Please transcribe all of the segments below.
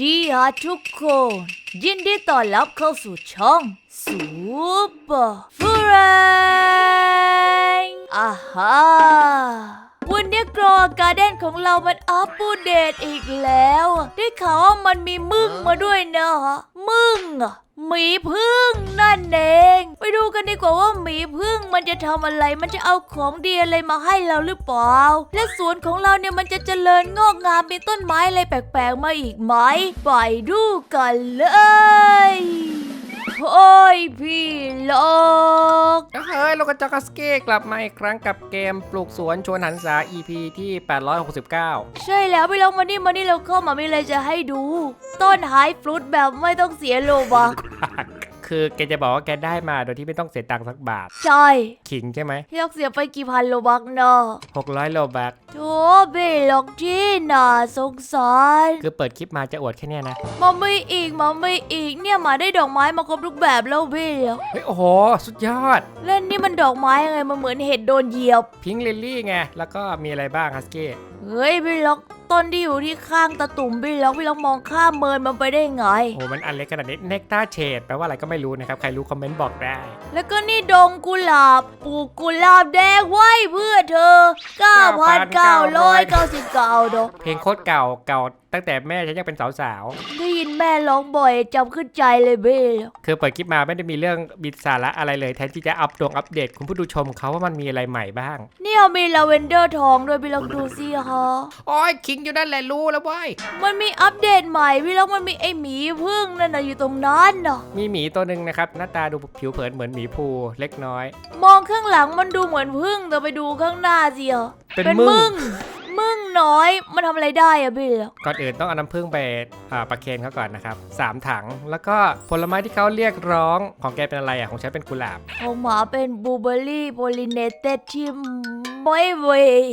ดีฮะทุกคน ยินดีต้อนรับเข้าสู่ช่องซูเปอร์ฟรนอาฮาวันนี้กรอการ์เด้นของเรามันอัปเดตอีกแล้ว ได้ข่าวว่ามันมีมึงมาด้วยเนาะมึงอะ หมีพึ่งนั่นเองไปดูกันดีกว่าว่าหมีพึ่งมันจะทำอะไร มันจะเอาของดีอะไรมาให้เราหรือเปล่า และสวนของเราเนี่ยมันจะเจริญงอกงามมีต้นไม้อะไรแปลกๆมาอีกไหม ไปดูกันเลย โอ้ยพี่ลอกเฮ้ยโลกาจากัสเก้กลับมาอีกครั้งกับเกมปลูกสวนชวนหันษา EP ที่ 869 ใช่แล้วพี่ลอกมานี่มานี่เราเข้ามามีอะไรจะให้ดู ต้นไฮฟรุตแบบไม่ต้องเสียโลบัก คือแกจะบอกว่าแกได้มาโดยที่ไม่ต้องเสียตังค์สักบาท ใช่ขิงใช่ไหมพี่ลอกเสียไปกี่พันโลบักเนาะ600โลบักโธ่พี่ลอกที่น่าสงสารคือเปิดคลิปมาจะอวดแค่เนี้ยนะมาไม่อีกมาไม่อีกเนี่ยหมาได้ดอกไม้มาครบทุกแบบแล้วพี่ลอกเฮ้ยโอ้โหสุดยอด เล่นนี่มันดอกไม้ยังไงมันเหมือนเห็ดโดนเหยียบ พิงลิลลี่ไง แล้วก็มีอะไรบ้างฮัสเก้เฮ้ยพี่ล็อก ต้นที่อยู่ที่ข้างตะตุ่มพี่ล็อกพี่ล็อกมองข้ามเมินมันไปได้ไง โอ้โหมันอันเล็กขนาดนี้เนกตาเชดแปลว่าอะไรก็ไม่รู้นะครับ ใครรู้คอมเมนต์บอกได้ แล้วก็นี่ดงกุหลาบปลูกกุหลาบแดงไว้เพื่อเธอ 9,999ดอกเพลงโคตรเก่าเก่าตั้งแต่แม่ฉันยังเป็นสาวได้ยินแม่ร้องบ่อยจำขึ้นใจเลยเบ้ล็อกๆ คือเปิดคลิปมาไม่ได้มีเรื่องบิดสาระอะไรเลยแทนที่จะอัปดงอัปเดตคุณผู้ดูชมเขาว่ามันมีอะไรใหม่บ้าง เนี่ยมีลาเวนเดอร์ทองด้วยพี่ล็อกดูสิฮะ โอ้ยคิงอยู่นั่นแหละรู้แล้วเว้ยมันมีอัปเดตใหม่พี่ล็อกมันมีไอหมีพึ่งนั่นน่ะอยู่ตรงนั้นน่ะมีหมีตัวหนึ่งนะครับ หน้าตาดูผิวเผินเหมือนหมีภูเล็กน้อย มองข้างหลังมันดูเหมือนพึ่งแต่ไปดูข้างหน้าสิฮะเป็นเป็นมึมึงงมึงน้อยมันทำอะไรได้อะพี่ล็อกก่อนอื่นต้องเอาน้ำผึ้งไปอ่าประเคนเขาก่อนนะครับสามถังแล้วก็ผลไม้ที่เขาเรียกร้องของแกเป็นอะไรอะของฉันเป็นกุหลาบของหมาเป็นบลูเบอร์รี่โพลิเนเต็ดที่ ไม่เวย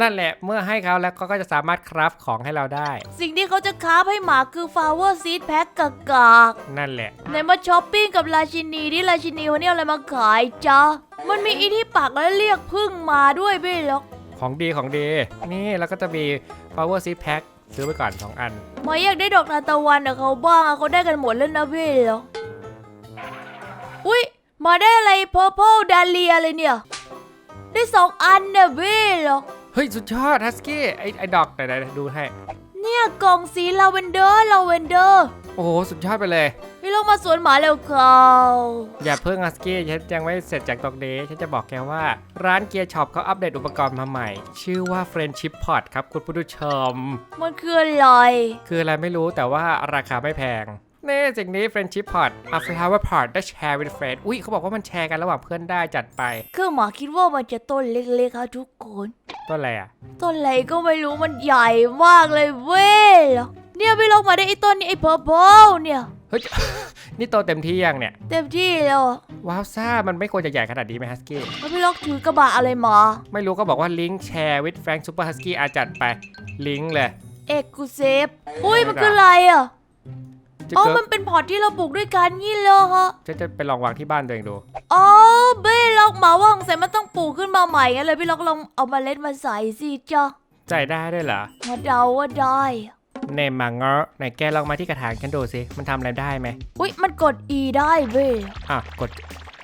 นั่นแหละเมื่อให้เขาแล้วเขาก็จะสามารถคราฟของให้เราได้ สิ่งที่เขาจะค้าบให้หมาคือฟลาวเวอร์ซีดแพ็คกากากนั่นแหละไหนมาช้อปปิ้งกับราชินีที่ราชินีวันนี้เอาอะไรมาขายจ๊ะมันมีอีที่ปักแล้วเรียกพึ่งมาด้วยพี่ล็อกของดีของดี นี่แล้วก็จะมี power seed pack ซื้อไปก่อน 2 อันหมาอยากได้ดอกทานตะวันอะเขาบ้างอะเขาได้กันหมดแล้วนะพี่ล็อกอุ้ยหมาได้อะไร purple dahlia เลยเนี่ย ได้สองอันเนี่ยพี่ล็อก เฮ้ย สุดยอดฮัสกี้ไอไอดอกไหนๆดูให้ เนี่ยกล่องสีลาเวนเดอร์ลาเวนเดอร์โอ้โห สุดยอดไปเลย พี่ลงมาสวนหมาเร็วเขาอย่าเพิ่งฮัสกี้ฉันยังไม่เสร็จจากตอกเดย์ฉันจะบอกแกว่า ร้านเกียร์ช็อปเขาอัปเดตอุปกรณ์มาใหม่ ชื่อว่า Friendship Pod ครับคุณผู้ชม มันคืออะไร คืออะไรไม่รู้แต่ว่าราคาไม่แพง นี่สิ่งนี้ Friendship Pod a flower pot that share with friends อุ้ยเขาบอกว่ามันแชร์กันระหว่างเพื่อนได้จัดไปคือหมาคิดว่ามันจะต้นเล็กๆค่ะทุกคนต้นอะไรอะต้นอะไรก็ไม่รู้มันใหญ่มากเลยเว้ยเนี่ยพี่ลงมาได้ไอ้ต้นนี้ไอ้เพอร์เพลเนี่ยเฮ้ยนี่โตเต็มที่ยังเนี่ย เต็มที่แล้วอะว้าวซ่ามันไม่ควรจะใหญ่ขนาดนี้ไหมฮัสกี้แล้วพี่ลกถือกระบะอะไรมา ไม่รู้ก็บอกว่าลิงก์แชร์ with Frank Super Husky อาจัดไปลิงก์เลยเอกกูเซฟอุ้ยมันคืออะไรอะ จะอ๋อ เกิดมันเป็นพอร์ตที่เราปลูกด้วยกันนี่เลยฮะจะจะไปลองวางที่บ้านตัวเองดู อ๋อเบ้ลอกหมาว่างใส่มันต้องปลูกขึ้นมาใหม่งั้นเลยพี่ลอกลองเอาเมาเล็ดมาใส่สิจ้ะใจได้ด้วยเหรอมาเดาว่าได้อะเนมมังเงาะไหนแกลองมาที่กระถางฉันดูสิ มันทำอะไรได้ไหมอุ้ยมันกด E ได้เว้ยอะกด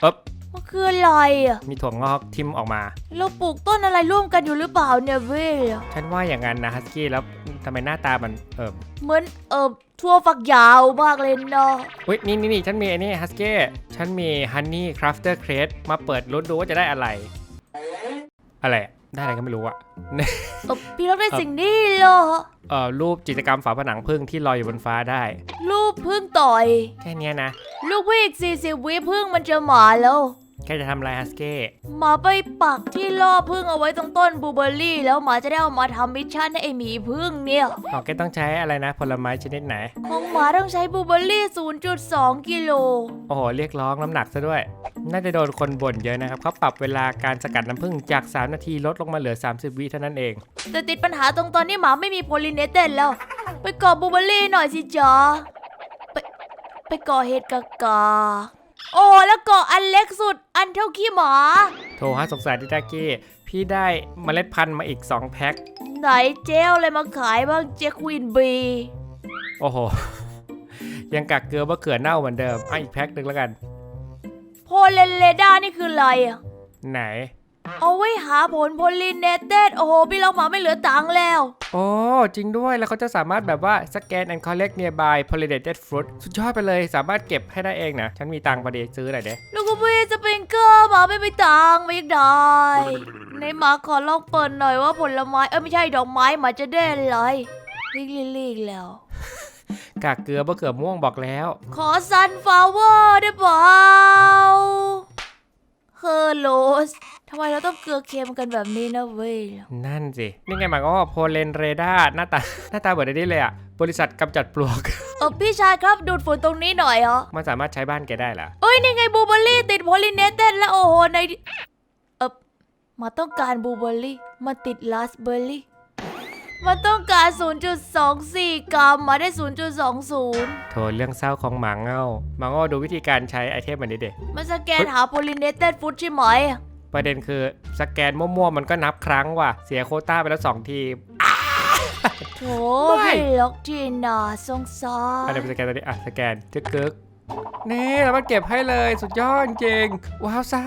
เอ๊บ มันคืออะไรอะมีถั่วงอกทิมออกมา เราปลูกต้นอะไรร่วมกันอยู่หรือเปล่าเนี่ยเว้ยฉันว่าอย่างนั้นนะฮัสกี้แล้วทำไมหน้าตามันเออเหมือนเอ่อทั่วฝักยาวมากเลยเนาะอุ้ยนี่นี่นี่ฉันมีไอ้นี่ฮัสกี้ฉันมีฮันนี่คราฟเตอร์เครสมาเปิดลุ้นดูว่าจะได้อะไร อะไรอะได้อะไรก็ไม่รู้อะ เออพี่รับได้สิ่งนี้เหรอเอ่อรูปจิตรกรรมฝาผนังพึ่งที่ลอยอยู่บนฟ้าได้ลูกพึ่งต่อย แค่เนี้ยนะ ลูกพี่อีกสี่สิบวิพึ่งมันจะหมาแล้ว แค่จะทำอะไรฮัสกี้หมาไปปักที่ล่อพึ่งเอาไว้ตรงต้นบลูเบอร์รี่ แล้วหมาจะได้เอามาทำมิชชั่นให้ไอหมีพึ่งเนี่ยอ๋อแกต้องใช้อะไรนะ ผลไม้ชนิดไหน ของหมาต้องใช้บลูเบอร์รี่ 0.2 กิโล โอ้โห เรียกร้องน้ำหนักซะด้วย น่าจะโดนคนบ่นเยอะนะครับเขาปรับเวลาการสกัดน้ำผึ้งจาก 3 นาทีลดลงมาเหลือ 30 วิเท่านั้นเอง แต่ติดปัญหาตรงตอนนี้หมาไม่มีโพลิเนเต็ดแล้ว ไปก่อบลูเบอร์รี่หน่อยสิจ๊ะไปไปก่อเห็ดกากา โอ้แล้วก่ออันเล็กสุดอันเท่าขี้หมา โทรหาสงสารดิตากี้ พี่ได้เมล็ดพันธุ์มาอีก 2 แพ็ค ไหนเจลอะไรมาขายบ้างเจควินบี โอ้โห ยังกักเกลือมะเขือเน่าเหมือนเดิมอะอีกแพ็คหนึ่งแล้วกัน โพเลนเรดาร์นี่คืออะไรอะไหน เอาไว้หาผลโพลินเนเต็ดโอ้โห พี่ล็อกหมาไม่เหลือตังค์แล้ว โอ้จริงด้วยแล้วเขาจะสามารถแบบว่าสแกน and collect nearby pollinated fruit สุดยอดไปเลยสามารถเก็บให้ได้เองนะ ฉันมีตังค์พอดีซื้อหน่อยเด้ลูกก็พี่สปริงเกอร์หมาไม่มีตังค์ไม่อยากได้ในหมาขอลองเปิดหน่อยว่าผลไม้เอ้ยไม่ใช่ดอกไม้หมาจะได้อะไรลิกลิกลิกแล้วกากเกลือมะเขือม่วงบอกแล้ว ขอซันฟลาวเวอร์ได้เปล่า เฮอร์โลสทำไมเราต้องเกลือเค็มกันแบบนี้นะเว้ย นั่นสิ นี่ไงหมายก็ว่าโพเลนเรดาหน้าตา หน้าตาเหมือนไอ้นี่เลยอะบริษัทกำจัดปลวก เออพี่ชายครับดูดฝุ่นตรงนี้หน่อยเหรอ มันสามารถใช้บ้านแกได้เหรอเอ้ยนี่ไงบลูเบอร์รี่ติดโพลินเนเต็ดแล้วโอ้โหใน เออมาต้องการบลูเบอร์รี่มาติดลาสเบอร์รี่ มันต้องการ 0.24 กรัมมาได้ 0.20 โทรเรื่องเศร้าของหมาเง่าหมาเง่าดูวิธีการใช้ไอเทมมันนี้เด็มันสแกนหาโพลินเนเต็ดฟูดใช่ไหม ประเด็นคือสแกนมั่วๆ มันก็นับครั้งว่ะ เสียโควต้าไปแล้วสองทีโถไม่ พี่ล็อกจีน่าสงสาอะรเดี๋ยวไปสแกนตัวนี้อะสแกนจึ๊กกึกนี่แล้วมันเก็บให้เลยสุดยอดจริงว้าวซ่า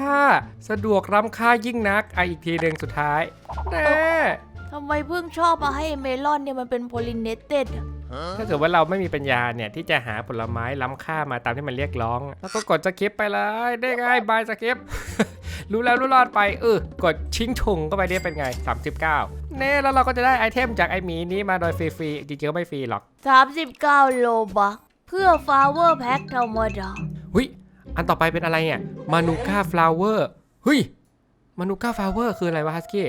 สะดวกล้ำค่ายิ่งนักอะอีกทีหนึ่งสุดท้ายแน่ ทำไมเพิ่งชอบมาให้เมลอนเนี่ยมันเป็นโพลินเนเต็ดถ้าเกิดว่าเราไม่มีปัญญาเนี่ยที่จะหาผลไม้ล้ำค่ามาตามที่มันเรียกร้อง แล้วก็กดสกิปไปเลยได้ไงบายสกิปรู้แล้วรู้รอดไปเออกดชิงชุงก็ไปได้เป็นไง 39เน่แล้วเราก็จะได้ไอเทมจากไอหมีนี้มาโดยฟรีๆจริงๆก็ไม่ฟรีหรอก 39 โลบักเพื่อฟลาเวอร์แพ็คธรรมดาหุยอันต่อไปเป็นอะไรเนี่ยมานูก้าฟลาวเวอร์เฮ้ยมานูก้าฟลาวเวอร์คืออะไรวะฮัสกี้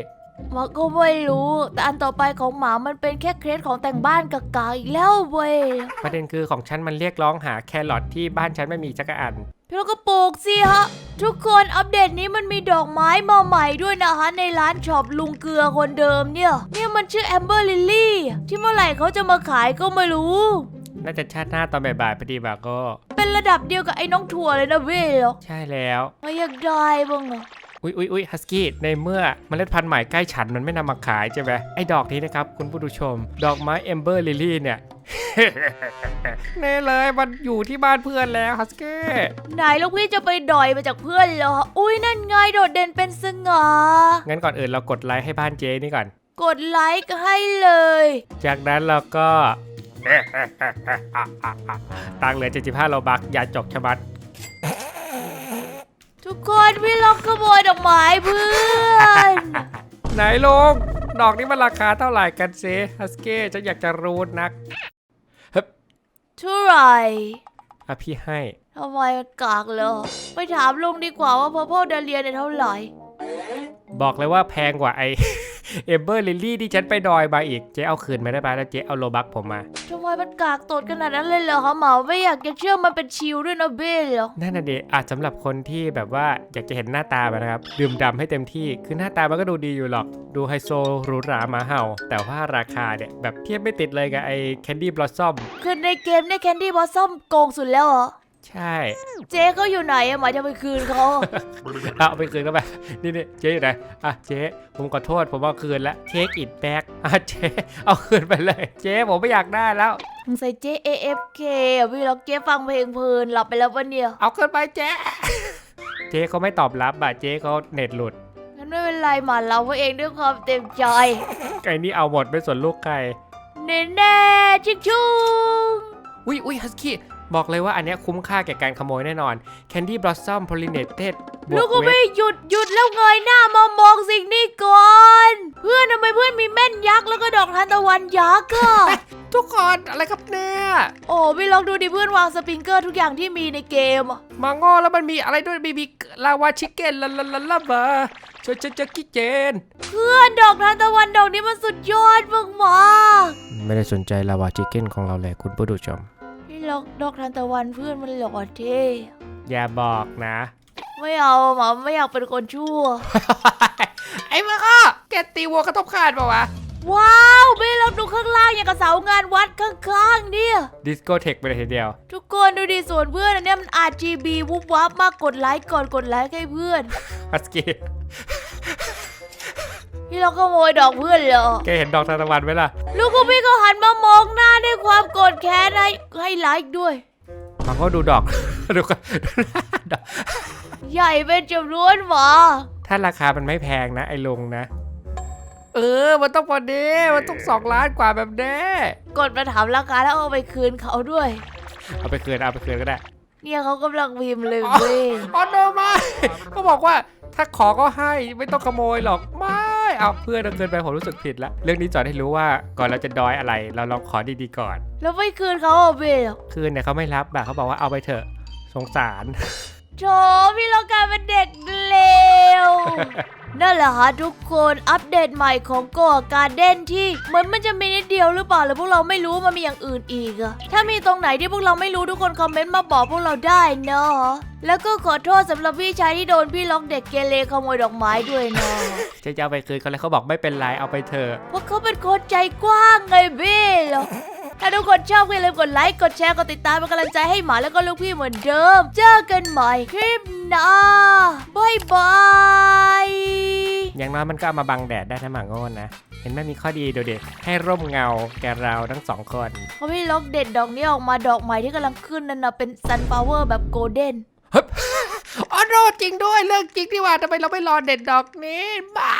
หมาก็ไม่รู้ แต่อันต่อไปของหมามันเป็นแค่เครสของแต่งบ้านกากาอีกแล้วเว้ยประเด็นคือของฉันมันเรียกร้องหาแครอทที่บ้านฉันไม่มีสักอัน พี่เราก็ปลูกสิฮะ ทุกคนอัปเดตนี้มันมีดอกไม้มาใหม่ด้วยนะฮะ ในร้านช็อปลุงเกลือคนเดิมเนี่ย เนี่ยมันชื่อแอมเบอร์ลิลลี่ที่เมื่อไหร่เขาจะมาขายก็ไม่รู้ น่าจะชาติหน้าตอนบ่ายๆพอดีบาก็เป็นระดับเดียวกับไอ้น้องถั่วเลยนะเว้ยเหรอใช่แล้วไม่อยากได้บ้างอะอุ๊ ยอุ๊ยอุ๊ยฮัสกี้ในเมื่อเมล็ดพันธุ์ใหม่ใกล้ฉันมันไม่นำมาขายใช่ไหมไอ้ดอกนี้นะครับคุณผู้ชม ดอกไม้เอมเบอร์ลิลี่เนี่ยเน่เลยมันอยู่ที่บ้านเพื่อนแล้วฮัสกี้ไหนลูกพี่จะไปดอยมาจากเพื่อนเหรอ อุ้ยนั่นไงโดดเด่นเป็นสง่างั้นก่อนอื่นเรากดไลค์ให้บ้านเจนี่ก่อน กดไลค์ให้เลย จากนั้นเราก็ตังค์เหลือ75โลบักอย่าจกชะมัด ทุกคนพี่ล็อกขโมยดอกไม้เพื่อนไหนลงดอกนี้มันราคาเท่าไหร่กันเซฮัสกี้ฉันอยากจะรู้นักเท่าไหร่อะพี่ให้ทำไมมันกากเลยไปถามลุงดีกว่าว่าพอพ่อเดเลียเนี่ยเท่าไหร่ บอกเลยว่าแพงกว่าไอ เอมเบอร์ลิลี่ที่ฉันไปดอยมาอีก เจ๊เอาคืนมาได้ปะแล้วเจ๊เอาโลบักผมมา ทำไมมันกากตดขนาดนั้นเลยเหรอคะหมาไม่อยากจะเชื่อมันเป็นชิลด้วยนะเบ้เหรอนั่นน่ะดิอาจสำหรับคนที่แบบว่าอยากจะเห็นหน้าตามันนะครับ ดื่มดำให้เต็มที่ คือหน้าตามันก็ดูดีอยู่หรอก ดูไฮโซหรูหราหมาเห่า แต่ว่าราคาเนี่ยแบบเทียบไม่ติดเลยกับไอ้แคนดี้บลอสซอม คือในเกมเนี่ยแคนดี้บอสซอมโกงสุดแล้วเหรอ ใช่เจ๊เขาอยู่ไหนอะหมาจะไปคืนเขาเอาไปคืนเข้าไปนี่นี่เจ๊อยู่ไหนอะเจ๊ผมขอโทษผมเอาคืนแล้วเทคอิดแบ็กอะเจ๊เอาคืนไปเลย เจ๊ผมไม่อยากได้แล้วมึงใส่เจ๊ AFK อะพี่ล็อกเจ๊ฟังเพลงเพลินหลับไปแล้ววันเดียวเอาคืนไปเจ๊เจ๊เขาไม่ตอบรับอะเจ๊เขาเน็ตหลุดงั้นไม่เป็นไรหมาเราเองด้วยความเต็มใจไอ้นี่เอาหมดไม่สนลูกใครแน่แน่ๆชิงชุงอุ้ยอุ้ยฮัสกี้ บอกเลยว่าอันเนี้ยคุ้มค่าแก่การขโมยแน่นอน Candy Blossom Pollinated บวลูกกก็เวไม่ทหยุดหยุดแล้วเงยหน้ามามองสิ่งนี้ก่อน เพื่อนทำไมเพื่อนมีแม่นยักษ์แล้วก็ดอกทานตะวันยักษ์อะ ทุกคนอะไรครับเนี่ยโอ้พี่ลองดูดิเพื่อนวางสปริงเกอร์ทุกอย่างที่มีในเกมอะมางอแล้วมันมีอะไรด้วยมีมีลาวาชิคเก้นลาลาลาลาบาเจอเจอเจอกี้เจน เพื่อนดอกทานตะวันดอกนี้มันสุดยอดมากมากไม่ได้สนใจลาวาชิคเก้นของเราเลยคุณผู้ชมๆพี่ ลองดอกทานตะวันเพื่อนมันหล่อเท่อย่าบอกนะ ไม่เอาหมาไม่อยากเป็นคนชั่ว ไอ้มาก็แกตีวัวกระทบคาดปะวะ ว้าวพี่ลองดูข้างล่างอย่างกับเสางานวัดข้างๆเนี่ย ดิสโกเทคไปเลยทีเดียว ทุกคนดูดิส่วนเพื่อนอันเนี้ยมัน RGB วุบวับมากกดไลค์ก่อนกดไลค์ให้เพื่อนฮัสกี้ พี่พี่ล็อกขโมยดอกเพื่อนเหรอ แกเห็นดอกทานตะวันไหมล่ะลูกคุณพี่ก็หันมามองหน้าด้วยความโกรธแค้นให้ให้ไลค์ด้วย มันก็ดูดอก ดูกันดอก ใหญ่เป็นจำนวนหมาถ้าราคามันไม่แพงนะ ไอ้ลุงนะ เออ มันต้องพอดีมันต้องสองล้านกว่าแบบนี้กดมาถามราคาแล้วเอาไปคืนเขาด้วย เอาไปคืนเอาไปคืนก็ได้ เนี่ยเขากำลังพิมพ์เลยเว้ย ออโนไม่ก็บอกว่าถ้าขอก็ให้ไม่ต้องขโมยหรอกไม่ เอาเพื่อนเอาเกินไปผมรู้สึกผิดละเรื่องนี้จอดให้รู้ว่าก่อนเราจะดอยอะไร เราลองขอดีๆก่อน แล้วไม่คืนเขาเอาไปเหรอคืนเนี่ยเขาไม่รับแบบเขาบอกว่าเอาไปเถอะสงสาร โถพี่ล็อกกลายเป็นเด็กเลว นั่นแหละฮะทุกคนอัปเดตใหม่ของโกะการเด้นที่เหมือนมันจะมีนิดเดียวหรือเปล่าหรือพวกเราไม่รู้มันมีอย่างอื่นอีกอะถ้ามีตรงไหนที่พวกเราไม่รู้ทุกคนคอมเมนต์มาบอกพวกเราได้เนาะแล้วก็ขอโทษสำหรับพี่ชายที่โดนพี่ล็อกเด็กเกเรขโมยดอกไม้ด้วยเนาะจะจะเอาไปคืนเขาเลยเขาบอกไม่เป็นไรเอาไปเถอะเพราะเขาเป็นคนใจกว้างไงพี่เหรอ ถ้าทุกคนชอบก็อย่าลืมกดไลค์กดแชร์กดติดตามเป็นกำลังใจให้หมาแล้วก็ลูกพี่เหมือนเดิม เจอกันใหม่คลิปหน้าบายบายอย่างน้อยมันก็เอามาบังแดดได้ถ้าหมาโง่นะ เห็นไหมมีข้อดีดูเด็ให้ร่มเงาแกเราทั้งสองคนเพราะพี่ล็อกเด็ดดอกนี้ออกมาดอกใหม่ที่กำลังขึ้นนั่นนะเป็นซันฟลาวเวอร์แบบโกลเด้นอ๋อโนจริงด้วยเรื่องจริงที่ว่าทำไมเราไม่รอเด็ดดอกนี้บ้า